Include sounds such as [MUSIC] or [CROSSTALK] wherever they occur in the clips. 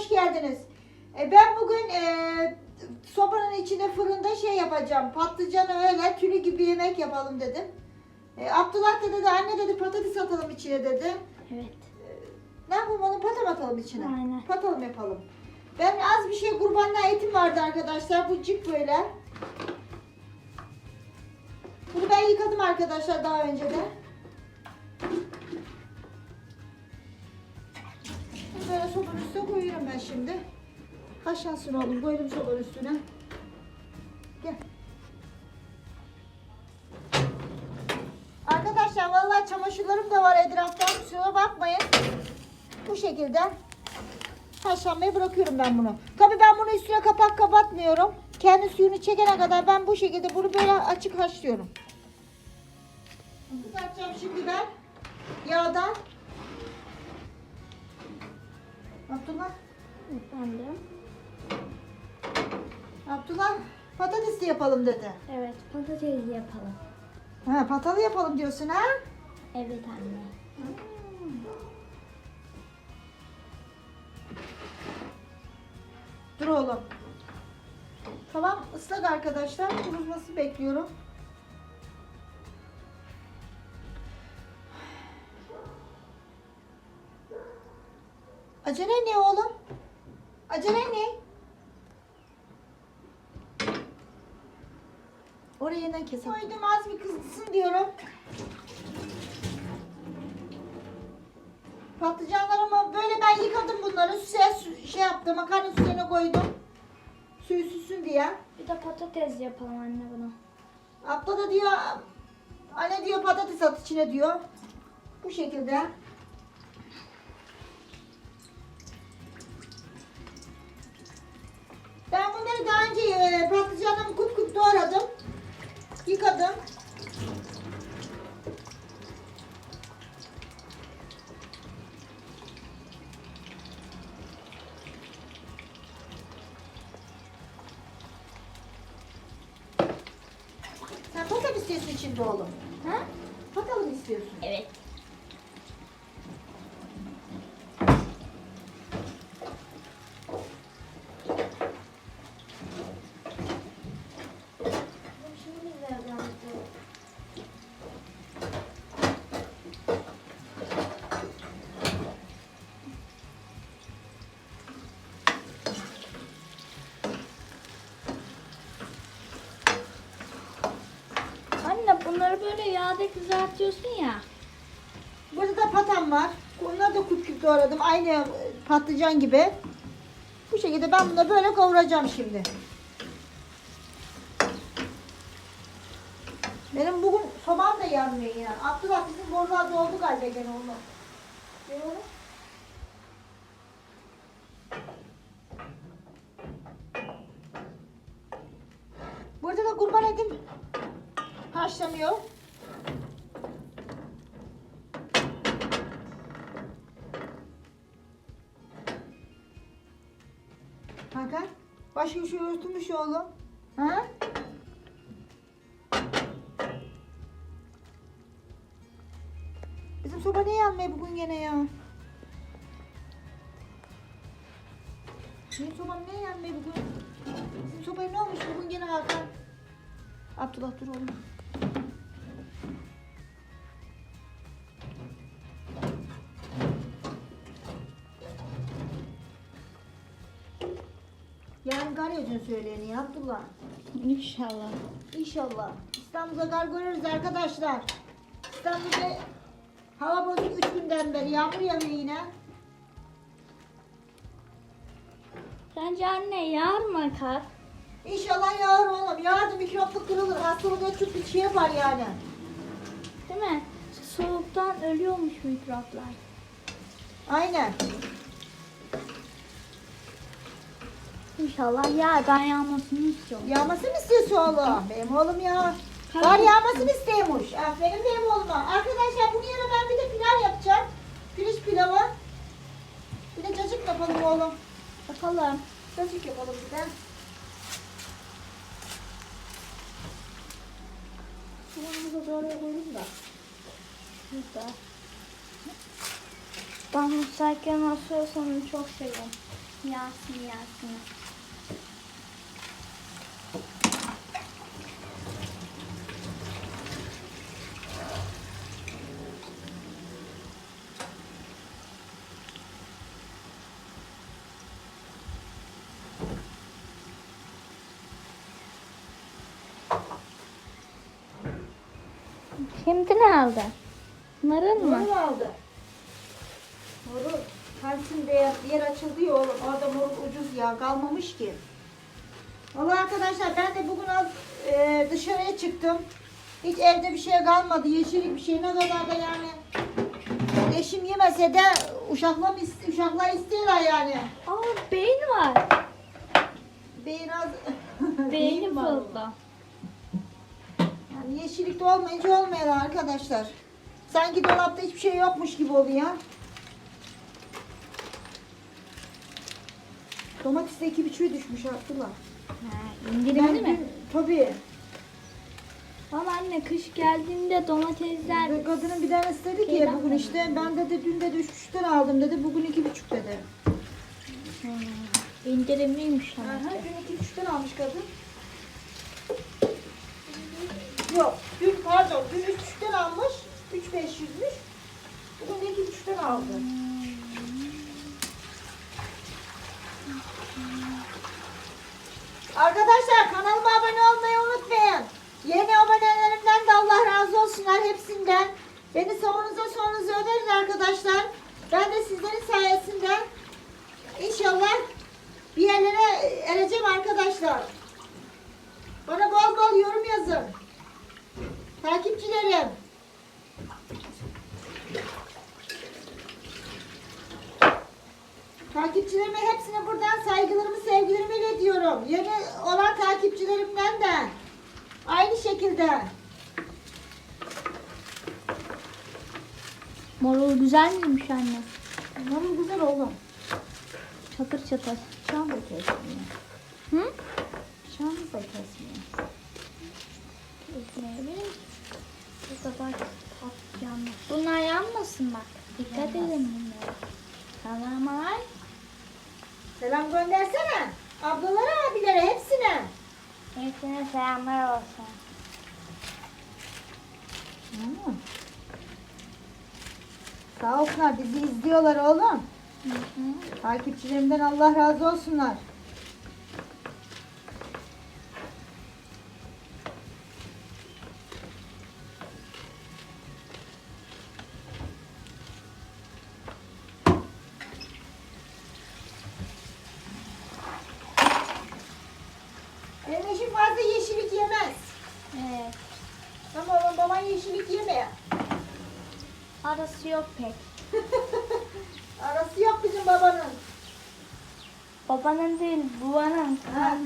hoş geldiniz. E, ben bugün e, sobanın içine fırında şey yapacağım. Patlıcanı öyle tülü gibi yemek yapalım dedim. E, Abdullah da dedi anne dedi patates atalım içine dedi. Evet. Ne yapalım onu patam atalım içine. Aynen. Patalım yapalım. Ben az bir şey kurbanla etim vardı arkadaşlar. Bu cık böyle. Bunu ben yıkadım arkadaşlar daha önce de. Şimdi. Haşlansın oğlum. Koydum sobanın üstüne. Gel. Arkadaşlar vallahi çamaşırlarım da var etrafta. Kusura bakmayın. Bu şekilde haşlanmaya bırakıyorum ben bunu. Tabii ben bunu üstüne kapak kapatmıyorum. Kendi suyunu çekene kadar ben bu şekilde bunu böyle açık haşlıyorum. Kızartacağım şimdi ben yağdan. Abdullah, Efendim. Abdullah patates de yapalım dedi. Evet patates yapalım. Ha, patalı yapalım diyorsun ha? Evet anne. Dur oğlum. Tamam ıslak arkadaşlar. Kurutması bekliyorum. Acele ne oğlum? Acele ne? Oraya yeniden kesin. Koydum az bir kızsın diyorum. Patlıcanlarımı böyle ben yıkadım bunları. Suya su- şey yaptım. Makarna suyuna koydum. Suyu süsün diye. Bir de patates yapalım anne buna. Abla da diyor anne diyor patates at içine diyor. Bu şekilde. Daha önce patlıcanımı kup kup doğradım. Yıkadım. Sen patates istiyorsun içinde oğlum. Ha? Patates mı istiyorsun? Evet. Şimdi biz de yapalım. Anne böyle yağda kızartıyorsun ya. Burada da patam var. Onları da küp küp doğradım. Aynı e, patlıcan gibi. Bu şekilde ben bunu böyle kavuracağım şimdi. Benim bugün sobam da yanmıyor ya. Abdullah bizim borular doldu galiba gene onu. Ne oğlum? Burada da kurban etim haşlanıyor. Hakan, başka bir şey örtülmüş oğlum. Ha? Bizim soba niye yanmıyor bugün gene ya? Benim sobam niye yanmıyor bugün? Bizim sobaya ne olmuş bugün gene Hakan? Abdullah dur oğlum. Söyleyeni ya Abdullah. İnşallah. İnşallah. İstanbul'da kar görürüz arkadaşlar. İstanbul'da hava bozuk 3 günden beri yağmur yağıyor yine. Sence anne yağar mı kar? İnşallah yağar oğlum. Yağar da mikroplu kırılır. Hastalığı çok bir şey yapar yani. Değil mi? Soğuktan ölüyormuş mikroplar. Aynen. İnşallah yağar. Ben yağmasını istiyorum. Yağmasını istiyorsun oğlum. Benim oğlum ya. Var yağmasını istiyormuş. Aferin benim oğluma. Arkadaşlar bunun yerine ben bir de pilav yapacağım. Pirinç pilavı. Bir de cacık yapalım oğlum. Bakalım. Cacık yapalım bir de. Soğanımızı da oraya koyalım da. Burada. Ben musayken asıyorsam çok seviyorum. Yasin Yasin. Şimdi ne aldı? Marul mu? Morul aldı. Morul. Kalsinde yer, yer açıldı ya oğlum. Orada morul ucuz ya. Kalmamış ki. Valla arkadaşlar ben de bugün az e, dışarıya çıktım. Hiç evde bir şey kalmadı. Yeşillik bir şey ne kadar da yani. Eşim yemese de uşakla, uşaklar istiyorlar yani. Aa beyin var. Biraz [LAUGHS] Beyni var. fazla. Yeşillikte olmayınca olmuyor arkadaşlar. Sanki dolapta hiçbir şey yokmuş gibi oluyor. Domates de iki biçüğü düşmüş Abdullah. Ha, indirimli Ben mi? dün- Tabii. Ama anne kış geldiğinde domatesler Ve Kadının bir tanesi dedi ki Şeyden bugün mi? işte ben dedi dün dedi üç buçuktan aldım dedi bugün iki buçuk dedi. indirimliymiş ama. Aha, dün iki buçuktan almış kadın. Yok dün pardon dün üç buçuktan almış. Üç beş yüzmüş. Bugün de iki buçuktan aldı. Arkadaşlar kanalıma abone olmayı unutmayın. Yeni abonelerimden de Allah razı olsunlar hepsinden. Beni sonunuza sonunuza önerin arkadaşlar. Ben de sizlerin sayesinde inşallah bir yerlere ereceğim arkadaşlar. Bana bol bol yorum yazın. Takipçilerim. Takipçilerime hepsine buradan saygılarımı, sevgilerimi iletiyorum. Yeni olan takipçilerimden de aynı şekilde. Marul güzel miymiş anne? Umarım güzel oğlum. Çatır çatır. Şam da kesmiyor. Hı? Şam da kesmiyor. Üzmeyelim. Burada bak yanmış. Bunlar yanmasın bak. Dikkat edin bunlara. Ay. Selam göndersene. Ablalara, abilere hepsine. Hepsine selamlar olsun. Hı. Sağ olsunlar bizi izliyorlar oğlum. Hı hı. Takipçilerimden Allah razı olsunlar. Benim eşim fazla yeşillik yemez. Evet. Ama oğlum baban yeşillik yemiyor. Arası yok pek. Arası yok bizim babanın. Babanın değil, babanın. Ha.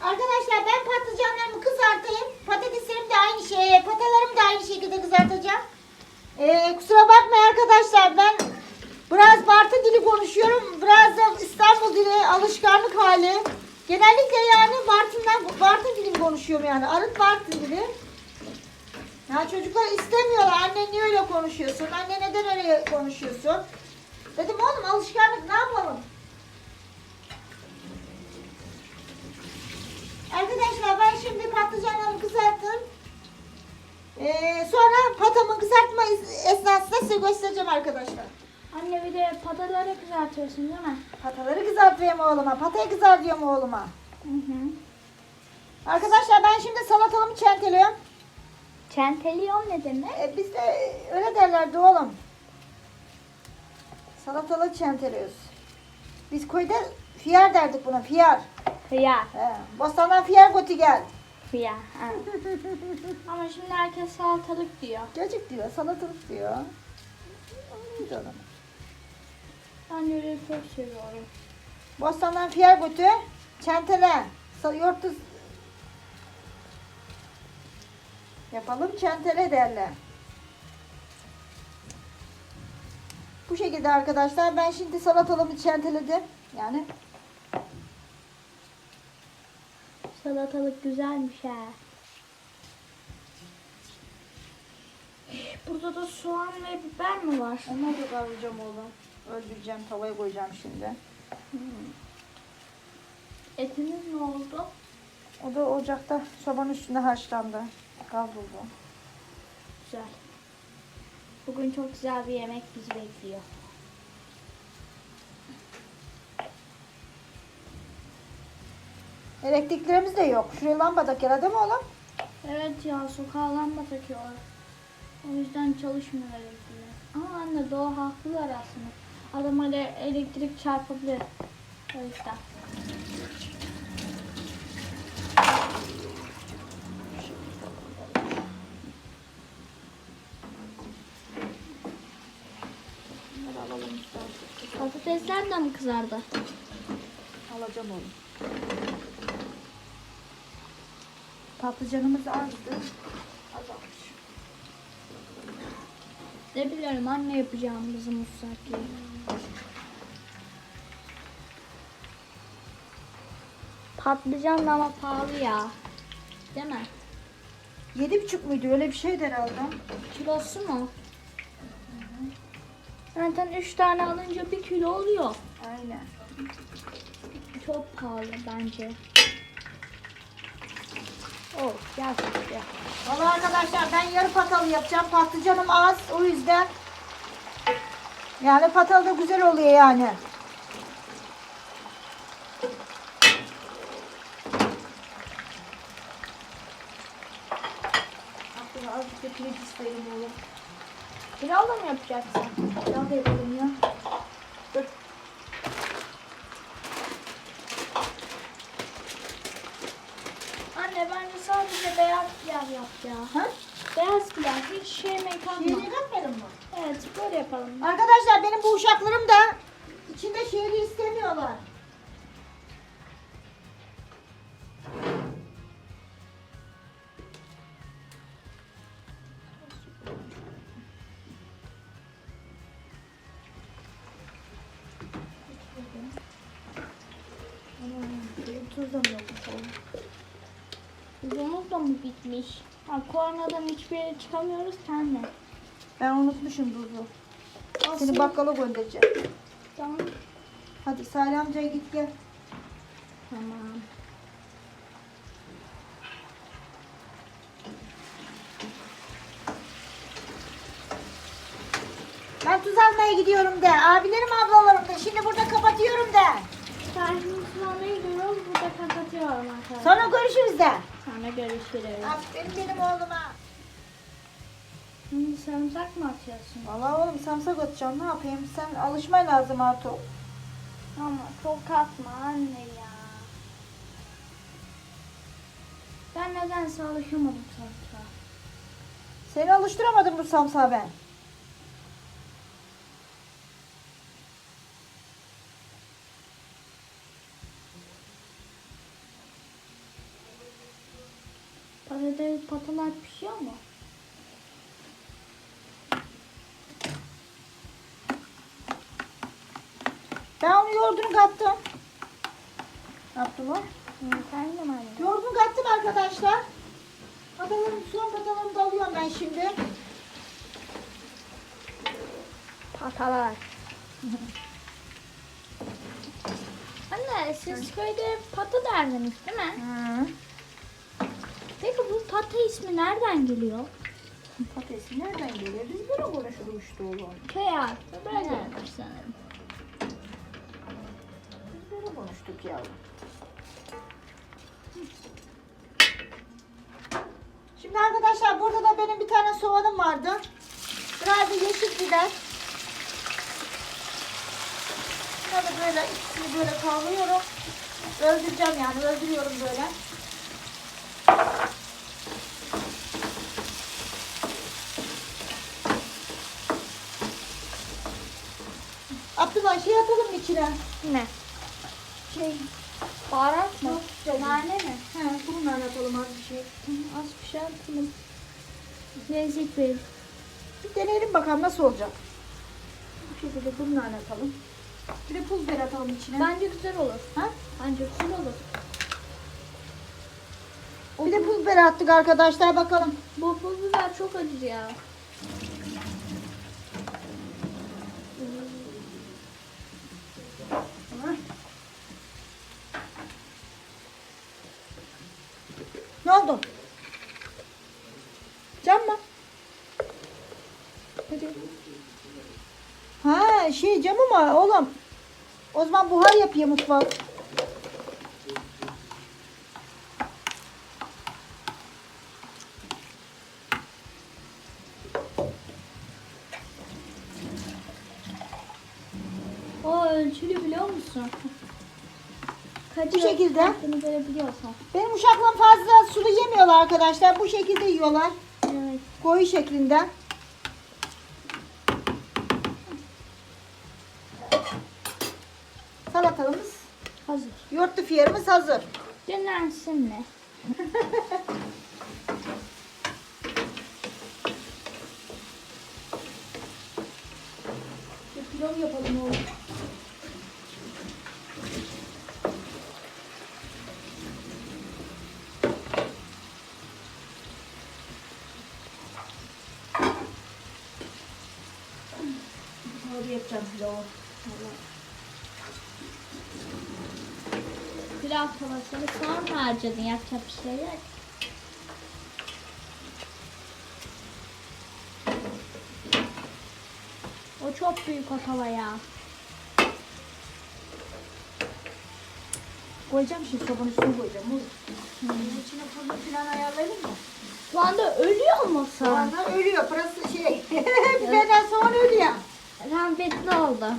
Arkadaşlar ben patlıcanlarımı kızartayım. Patateslerim de aynı şey, patalarımı da aynı şekilde kızartacağım. Ee, kusura bakmayın arkadaşlar ben biraz Bartı dili konuşuyorum. Biraz da İstanbul dili alışkanlık hali. Genellikle yani Bartın'dan Bartın dilini konuşuyorum yani. Arık Bartın dili. Ya çocuklar istemiyorlar. Anne niye öyle konuşuyorsun? Anne neden öyle konuşuyorsun? Dedim oğlum alışkanlık ne yapalım? Arkadaşlar ben şimdi patlıcanlarımı kızarttım. Ee, sonra patamın kızartma es- esnasında size göstereceğim arkadaşlar. Anne bir de pataları kızartıyorsun değil mi? Pataları kızartıyorum oğluma. Patayı kızartıyorum oğluma. Hı hı. Arkadaşlar ben şimdi salatalımı çenteliyorum. Çenteliyon ne demek? Ee, biz de öyle derlerdi oğlum. Salatalık çenteliyoruz. Biz köyde fiyar derdik buna fiyar. Hıyar. He, bostandan fiyar götü gel. Ha. Ama şimdi herkes salatalık diyor. Cacık diyor, salatalık diyor. Canım. Ben öyle çok seviyorum. Bostandan fiyar götü, çentele, sa- yoğurtlu yapalım, çentele derler. Bu şekilde arkadaşlar ben şimdi salatalımı çenteledim. Yani Salatalık güzelmiş ha. Burada da soğan ve biber mi var? Onları da kavuracağım oğlum. Öldüreceğim, tavaya koyacağım şimdi. Etiniz ne oldu? O da ocakta sobanın üstünde haşlandı. Kavruldu. Güzel. Bugün çok güzel bir yemek bizi bekliyor. Elektriklerimiz de yok. Şuraya lamba tak yara değil mi oğlum? Evet ya sokağa lamba takıyorlar. O yüzden çalışmıyor elektrikler. Ama anne doğu haklılar aslında. Adama ele- elektrik çarpabilir. O yüzden. Patatesler de mi kızardı? Alacağım oğlum. Patlıcanımız azdı. Azalmış. Ne biliyorum anne yapacağım bizim musakki. Patlıcan da ama pahalı ya. Değil mi? Yedi buçuk muydu? Öyle bir şeydi herhalde. Kilosu mu? Zaten 3 tane alınca 1 kilo oluyor. Aynen. Çok pahalı bence. Oh gerçekten. Valla arkadaşlar ben yarı patalı yapacağım. Patlıcanım az. O yüzden yani patalı da güzel oluyor yani. Aklına azıcık pirinç isterim oğlum. Pilavla mı yapacaksın? Pilav da yapalım ya. Dur. Anne bence sadece beyaz pilav yap ya. Ha? Beyaz hiç şey. Şehriye katmadın mı? Evet böyle yapalım. Arkadaşlar benim bu uşaklarım da içinde şehri istemiyorlar. Tuz da mı oğlum? Tuzumuz da mı bitmiş? Ha, koronadan hiçbir yere çıkamıyoruz ki anne. Ben unutmuşum Duzu. Seni bakkala göndereceğim. Tamam. Hadi Salih amcaya git gel. Tamam. Ben tuz almaya gidiyorum de. Abilerim ablalarım de. Şimdi burada kapatıyorum de. Serpil sulamaya gidiyoruz. Burada kapatıyorum arkadaşlar. Sonra görüşürüz de. Sonra görüşürüz. Aferin benim oğluma. Şimdi sarımsak mı atıyorsun? Vallahi oğlum samsak atacağım. Ne yapayım? Sen alışman lazım artık. Ama çok atma anne ya. Ben nedense alışamadım sarımsağa. Seni alıştıramadım bu samsağı ben. Patates patalar pişiyor mu? Ben onu yoğurdunu kattım. De mi anne? Yoğurdunu kattım arkadaşlar. Patalarım, son patalarımı da alıyorum ben şimdi. Patalar. [LAUGHS] Anne siz köyde pata derdiniz değil mi? Hı. Peki bu pata ismi nereden geliyor? Patates nereden geliyor? Biz böyle konuşuruz işte oğlum. Köy artı böyledir sanırım. Biz böyle konuştuk yavrum. Şimdi arkadaşlar burada da benim bir tane soğanım vardı. Biraz da yeşil biber. Bunları böyle ikisini böyle kavuruyorum. Öldüreceğim yani öldürüyorum böyle. Abdullah içine? Ne? Şey, Baharat mı? Şey- Nane mi? he, bununla atalım az bir şey. Az bir şey atalım. Lezzet verir. Bir deneyelim bakalım nasıl olacak. Bu şekilde bununla atalım. Bir de pul biber atalım içine. Bence güzel olur. Ha? Bence güzel olur. Bir de pul biber attık arkadaşlar bakalım. Bu pul biber çok acı ya. Ne oldu? Cam mı? Hadi. Ha şey camı mı oğlum? O zaman buhar yapıyor mutfak. O ölçülü biliyor musun? Kaç Bu şekilde. yaptığını görebiliyorsan. Benim uşaklarım fazla sulu yemiyorlar arkadaşlar. Bu şekilde yiyorlar. Evet. Koyu şeklinde. Salatalımız Hazır. yoğurtlu fiyarımız hazır. Dinlensin mi? Pilav yapalım oğlum. Hadi yapacağım pilavı. Pilav tavasını sonra harcadın yapacak bir şey yok. O çok büyük o tava ya. Koyacağım şimdi sobanın üstüne koyacağım. oğlum. Bunun içine fırını falan ayarlayalım mı? Şu anda ölüyor Şu musun? anda ölüyor. Burası şey. [LAUGHS] Biberden sonra ölüyor. Rahmetli oldu. [LAUGHS]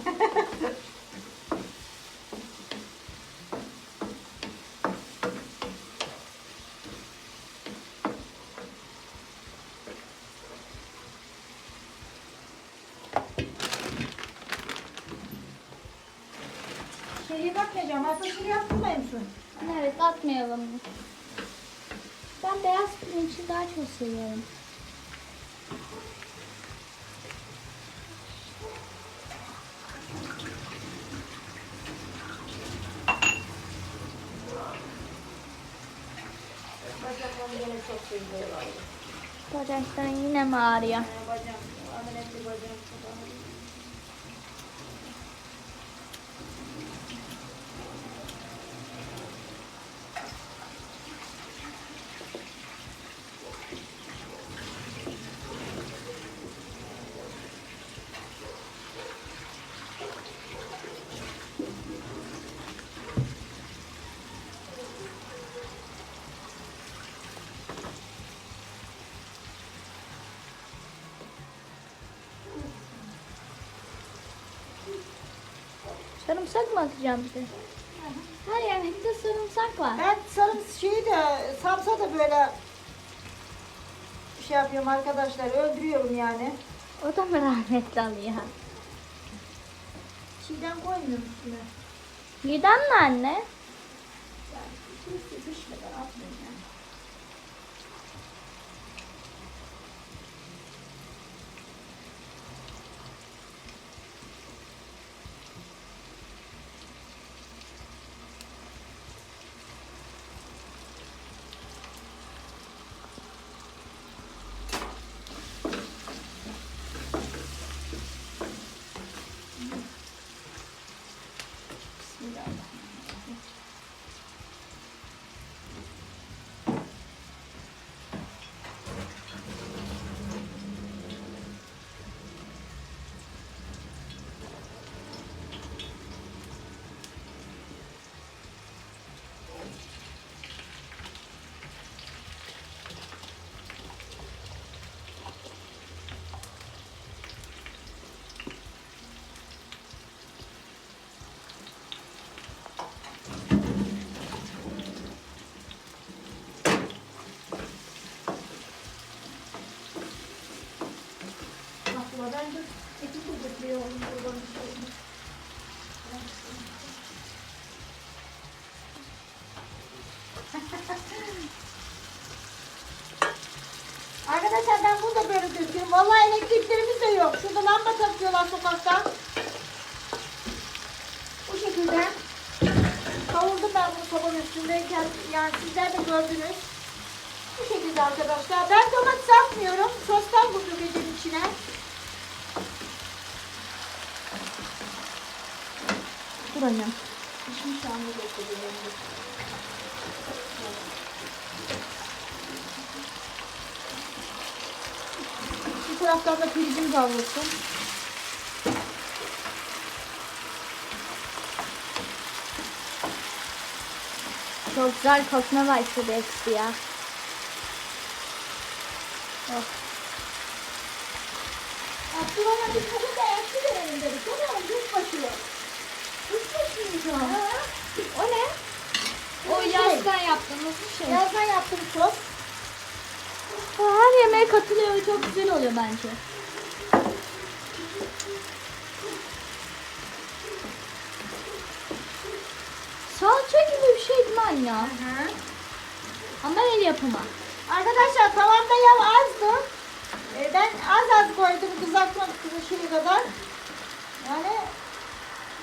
Şeyi bakmayacağım. Hatta şimdi yaptırmayayım mısın? Evet atmayalım. Ben beyaz pirinci daha çok seviyorum. Bacaklarım çok seviyorlar. Bacaktan yine mi ağrıyor? Bacağım, ameliyatlı bacağım. Sarımsak mı atacağım bir de? Her yemekte sarımsak var. Ben sarım şeyi de samsa da böyle şey yapıyorum arkadaşlar öldürüyorum yani. O da mı rahmetli alıyor? Çiğden koymuyorum üstüne. Birden mi anne? Yani atmıyorum yani. Bismillahirrahmanirrahim. Aklıma ben de eti kudurtuyorum buradan bir şey. Arkadaşlar ben burada böyle döküyorum. Vallahi elektriklerimiz de yok. Şurada lamba takıyorlar sokakta. Bu şekilde kavurdum ben bunu sobanın üstündeyken. Yani sizler de gördünüz. domatesi arkadaşlar. Ben domates atmıyorum. Sostan buldum yedim içine. Dur annem. Pişmiş anne göstereyim. Taraftan da pirincim kavrulsun. Çok güzel kokma başladı hepsi ya. Oh. Abdurrahman biz bugün de ekşi verelim dedik. O ne? Yüzbaşı. Yüzbaşı mı O ne? O şey. yazdan yaptığımız bir şey. Yazdan yaptığım sos. Her yemeğe katılıyor ve çok güzel oluyor bence. Salça gibi bir şey değil mi anne? Ama el yapımı. Arkadaşlar tavamda yağ azdı. Ee, ben az az koydum kızartmak şeye kadar. Yani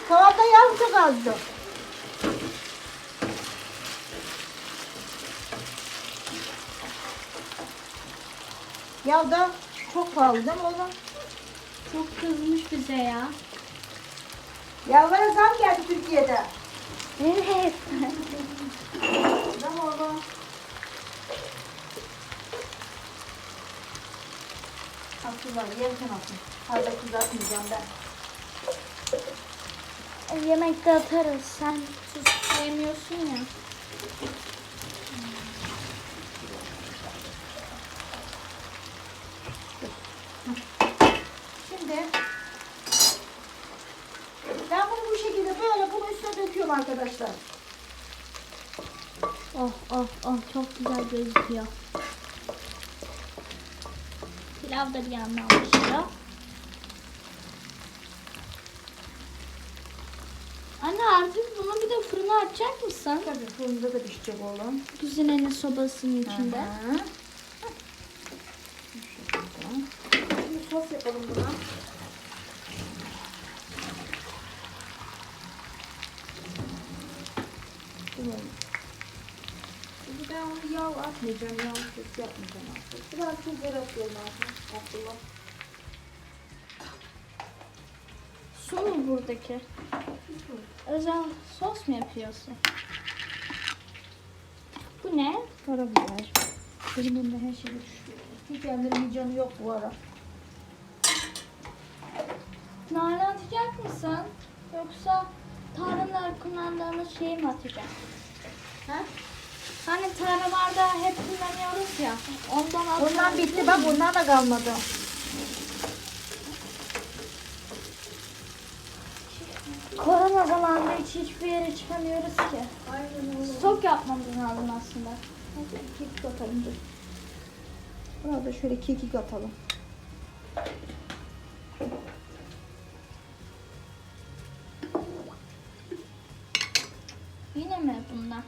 tavamda yağ çok azdı. Yağ da çok pahalı değil mi oğlum? Çok kızmış bize ya. Yağlara zam geldi Türkiye'de. Evet. Değil mi oğlum? Aslında yerken atın. Fazla kızartmayacağım ben. Yemekte atarız. Sen tuz sevmiyorsun ya. Şimdi ben bunu bu şekilde böyle bunun üstüne döküyorum arkadaşlar. Oh oh oh çok güzel gözüküyor. Pilav da bir yandan pişiyor. Anne artık bunu bir de fırına açacak mısın? Tabii fırında da pişecek oğlum. Kuzinenin sobasının içinde. Hı hı. Şimdi sos yapalım buna. Tamam. Şimdi ben onu yağ atmayacağım, yağ sos yapmayacağım artık. Biraz tuzları atıyorum artık. Abdullah. Su mu buradaki? Özel sos mu yapıyorsun? Bu ne? Karabiber. Benim elimde her şey düşüyor. Hiç ellerimin canı yok bu ara. Nane atacak mısın? Yoksa tarhana kullandığımız şeyi mi atacak? Ha? Hani tarhanalarda hep kullanıyoruz ya. Ondan at. Bundan bitti bak bundan da kalmadı. Korona zamanında hiç hiçbir yere çıkamıyoruz ki. Aynen öyle. Stok yapmamız lazım aslında. Neyse kekik atalım dur. Buna da şöyle kekik atalım. Yine mi bundan?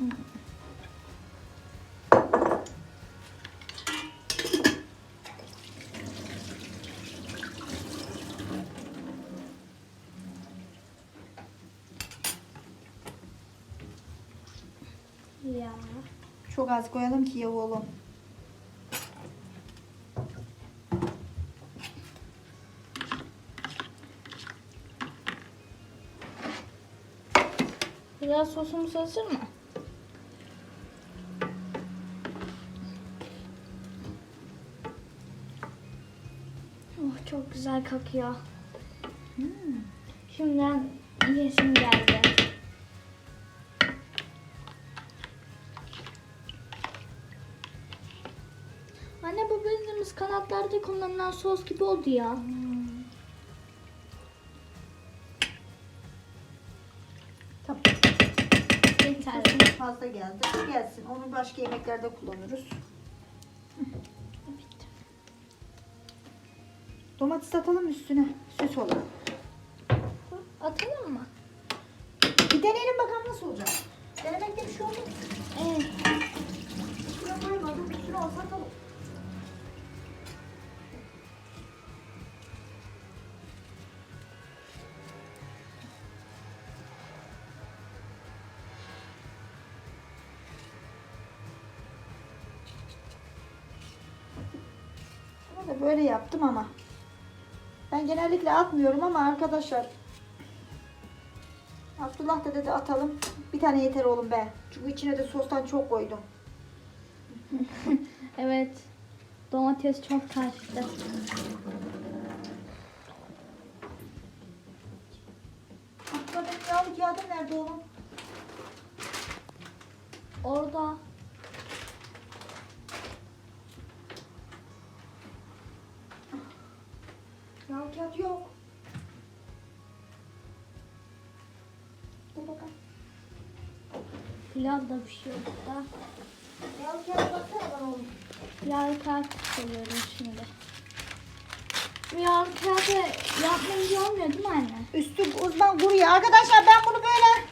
Ya. Çok az koyalım ki oğlum. Biraz sosumuz hazır mı? Oh çok güzel kokuyor. Hmm. Şimdiden yesim geldi. Anne bu bildiğimiz kanatlarda kullanılan sos gibi oldu ya. Tamam. Yeter. Sosumuz fazla geldi. Gelsin. Onu başka yemeklerde kullanırız. Bitti. Domates atalım üstüne. Süs olur. Atalım mı? Bir deneyelim bakalım nasıl olacak. Denemekte bir şey olmaz. Evet. Üstüne koymadım. Üstüne olsa atalım. Böyle yaptım ama. Ben genellikle atmıyorum ama arkadaşlar. Abdullah da dedi atalım. Bir tane yeter oğlum be. Çünkü içine de sostan çok koydum. [LAUGHS] Evet. Domates çok taştı. Abdullah benim yağlı kağıdım nerede oğlum? Orada pilav da pişiyor burada. Yağlı kağıt baksana oğlum. Yağlı kağıt koyuyoruz şimdi. Yağlı kağıdı yapmayınca olmuyor değil mi anne? Üstü uzman kuruyor. Arkadaşlar ben bunu böyle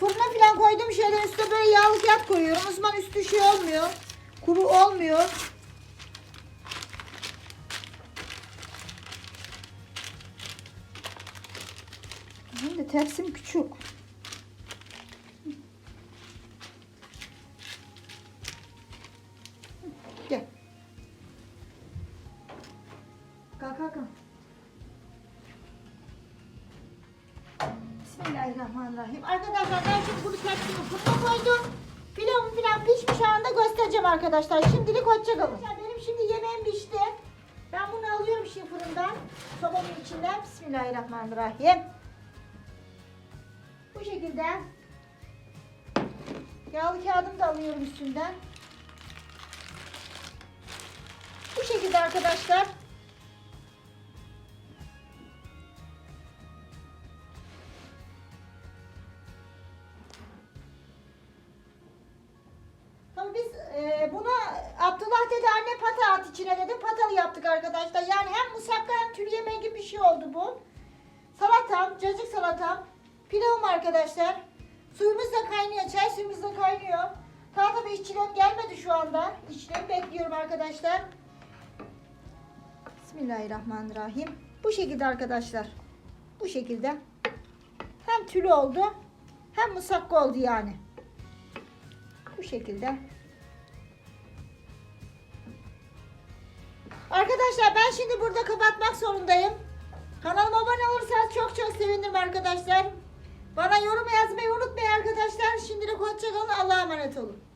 fırına falan koydum şeyler üstüne böyle yağlı kağıt koyuyorum. Uzman üstü şey olmuyor. Kuru olmuyor. De tepsim küçük. Üstünden. Bu şekilde arkadaşlar. Tabii biz e, buna Abdullah dedi anne pata at içine dedi. Patalı yaptık arkadaşlar. Yani hem musakka hem tür yemeği gibi bir şey oldu bu. Salatam, cacık salatam, pilavım arkadaşlar. Suyumuz da kaynıyor, çay suyumuz da kaynıyor. Daha tabii işçilerim gelmedi şu anda. İşçilerimi bekliyorum arkadaşlar. Bismillahirrahmanirrahim. Bu şekilde arkadaşlar. Bu şekilde. Hem tülü oldu hem musakka oldu yani. Bu şekilde. Arkadaşlar ben şimdi burada kapatmak zorundayım. Kanalıma abone olursanız çok çok sevinirim arkadaşlar. Bana yorum yazmayı unutmayın arkadaşlar. Şimdilik hoşçakalın. Allah'a emanet olun.